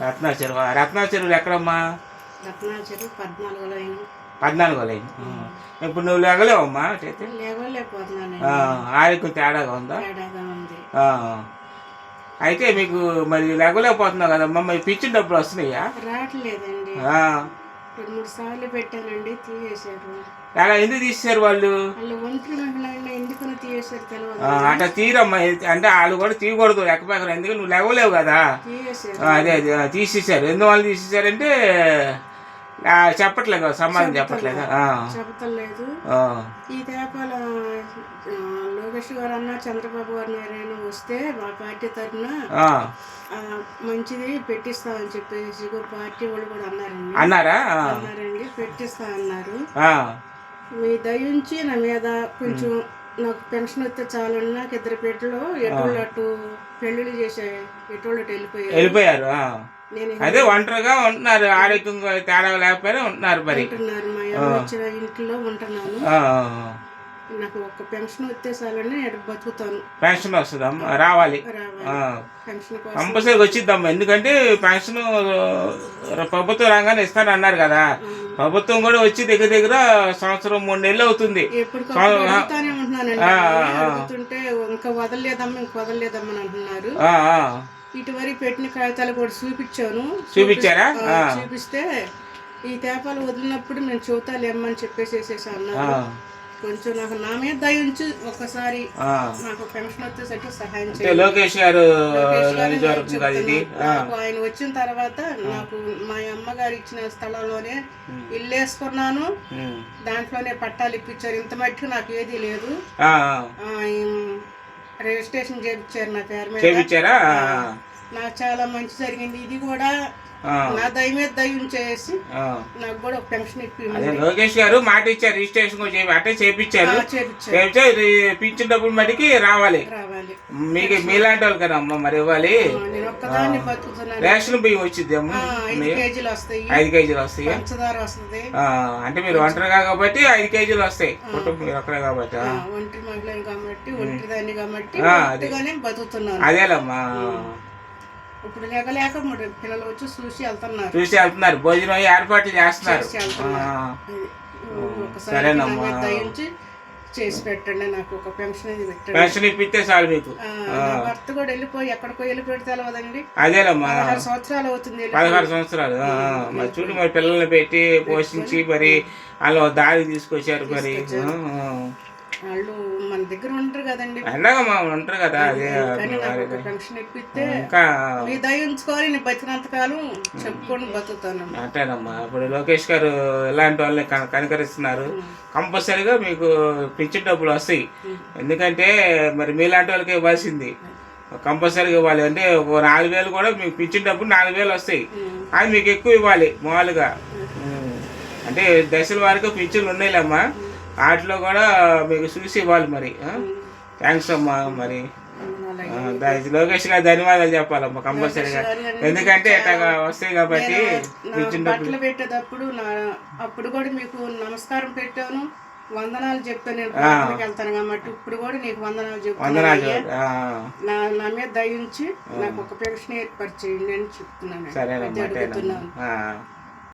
రత్నా చెరువు రత్నా చెరువులు ఎక్కడమ్మా? రత్నాచరం పద్నాలుగు లైన్ పద్నాలుగో లైన్ ఇప్పుడు నువ్వు లేగలేవమ్మా చేతి ఆరోగ్యం తేడాగా ఉందా. అయితే మీకు మరి లేగలేకపోతున్నావు కదమ్మా. మరి పిచ్చిన డబ్బులు వస్తున్నాయా? రావట్లేదండి. రెండు మూడు సార్లు పెట్టానండి తీయేశారు అలా ఎందుకు తీసేశారు వాళ్ళు? వాళ్ళు మహిళ తెలియదు ఆ, అట్లా తీరమ్మా అంటే వాళ్ళు కూడా తీయకూడదు ఎక్కపక్కన ఎందుకంటే నువ్వు లేవలేవు కదా? అదే అదే ఆ, తీసేశారు. ఎందువల్ల తీసేశారంటే ఆ, చెప్పట్లేదు సమాధానం చెప్పట్లేదు. ఆ, ఈ తేపాల ఆ, లోకేష్ గారు అన్న చంద్రబాబు గారు వస్తే మా పార్టీ తరఫున మంచిది పెట్టిస్తామని చెప్పేసి పార్టీ వాళ్ళు కూడా అన్నారండి. అన్నారా? అన్నారండి పెట్టిస్తా అన్నారు. మీ దయ ఉంచి నా మీద కొంచెం నాకు పెన్షన్ వస్తే చాలని నాకు ఇద్దరు పెట్టలో ఎటోళ్ళు అటు పెళ్ళిళ్ళు చేసే ఎటోళ్ళు అటు వెళ్ళిపోయారు. వెళ్ళిపోయారు అదే ఒంటరిగా ఉంటున్నారు ఆరోగ్యంగా తేడా లేకపోయినా ఉంటున్నారు మరి. ఉంటున్నారు మా ఇంట్లో ఉంటున్నాను. నాకు ఒక పెన్షన్ వస్తే నేను బతుకుతాను? పెన్షన్ వస్తుందమ్మా రావాలి. పెన్షన్ కంపల్సరీ వచ్చిద్దమ్మా ఎందుకంటే పెన్షన్ ప్రభుత్వం రాగానే ఇస్తానన్నారు కదా. ప్రభుత్వం కూడా వచ్చి దగ్గర దగ్గర సంవత్సరం మూడు నెలలు అవుతుంది. ఇంకా వదలలేదమ్మా ఇంక వదలలేదమ్మా అని అంటున్నారు. ఇటువరకు పెట్టిన కాగితాలు కూడా చూపించాను. చూపించారా? చూపిస్తే ఈ తేపాలు వదిలినప్పుడు మేము చూతాలు ఏమని చెప్పేసేసేసి అన్నారు. కొంచెం నాకు నా మీద దయ ఉంచి ఒక్కసారి ఆ. నాకు పెన్షన్ వచ్చేసరికి సహాయం చేయండి. లోకేష్ గారు ఆయన వచ్చిన తర్వాత నాకు మా అమ్మగారు ఇచ్చిన స్థలంలోనే ఇల్లు వేసుకున్నాను. దాంట్లోనే పట్టాలు ఇప్పించారు. ఇంత మట్టుకు నాకు ఏది లేదు. రిజిస్ట్రేషన్ చేయించారు నా పేరు మీద. నాకు చాలా మంచి జరిగింది. ఇది కూడా నా దయ మీద దయ ఉంచేసి ఆ. నాకు కూడా ఒక పెన్షన్ ఇప్పి అదే లోకేష్ గారు మాట ఇచ్చారు రిజిస్ట్రేషన్ అట్టే చేపించారు చేపించా పింఛన్ డబ్బులు మటుకి రావాలి. మీకు మీలాంటి వాళ్ళకి కదా అమ్మ మరి ఇవ్వాలి. రేషన్ బియ్యం వచ్చింది అమ్మ. ఐదు కేజీలు వస్తాయి. ఐదు కేజీలు వస్తాయి. పంచదార వస్తుంది. అంటే మీరు ఒంటరిగా కాబట్టి ఐదు కేజీలు వస్తాయి. కుటుంబం మీరు ఒక్కరే కాబట్టి ఒంటరి మహిళని కాబట్టి ఒంటరి దాన్ని కాబట్టి అదేలమ్మా ఇప్పుడు లేక మరి పిల్లలు వచ్చి చూసి వెళ్తున్నారు. చూసి వెళ్తున్నారు. భోజనం ఏర్పాట్లు చేస్తున్నారు. చేసి వెళ్తున్నారు. అది, ఒకసారి సరేనమ్మా. నా మీద దయ ఉంచి చేసి పెట్టండి నాకు ఒక పెన్షన్ ఇది పెట్టండి. పెన్షన్ ఇప్పిస్తే చాలు మీకు. ఆ, నా భర్త కూడా వెళ్ళిపోయి ఎక్కడికో వెళ్ళిపోయి తెలవదండి. అదేలమ్మా. పదహారు సంవత్సరాలు అవుతుంది వెళ్ళి. పదహారు సంవత్సరాలు. ఆ, మరి చూడు మరి పిల్లల్ని పెట్టి పోషించి మరి వాళ్ళు దారి తీసుకొచ్చారు మరి. ఆ, ఆ. వాళ్ళు మన దగ్గర ఉంటారు కదండి. ఉంటారు కదా అదే కానీ నాకు ఒక పెన్షన్ ఇప్పిస్తే ఇంకా మీ దయ ఉంచుకొని నేను బతికినంత కాలం చెప్పుకొని బతుకుతాను. అంటేనమ్మా ఇప్పుడు లోకేష్ గారు ఇలాంటి వాళ్ళని కన- కనికరిస్తున్నారు. కంపల్సరీగా మీకు పిచ్చి డబ్బులు వస్తాయి. ఎందుకంటే మరి మీలాంటి వాళ్ళకి ఇవ్వాల్సింది. కంపల్సరీగా ఇవ్వాలి. అంటే ఒక నాలుగు వేలు కూడా మీకు పిచ్చిన డబ్బులు నాలుగు వేలు వస్తాయి. అది మీకు ఎక్కువ ఇవ్వాలి మామూలుగా. అంటే దశల వారికి పింఛన్లు ఉన్నాయిలమ్మా వాటిలో కూడా మీకు చూసి ఇవ్వాలి మరి థ్యాంక్స్ అమ్మా మరి. లోకేష్ గారు ధన్యవాదాలు చెప్పాలమ్మా కంపల్సరీగా. ఎందుకంటే ఇట్లాగా వస్తాయి కాబట్టి బట్టలు పెట్టేటప్పుడు నా అప్పుడు కూడా మీకు నమస్కారం పెట్టాను. వందనాలు ప్రార్థనకి వెళ్తాను కాబట్టి ఇప్పుడు కూడా నీకు వందనాలు చెప్తాను. నా నా మీద దయించి నాకు ఒక పెన్షన్ ఏర్పాటు చేయండి అని చెప్తున్నాను. అడుగుతున్నాను.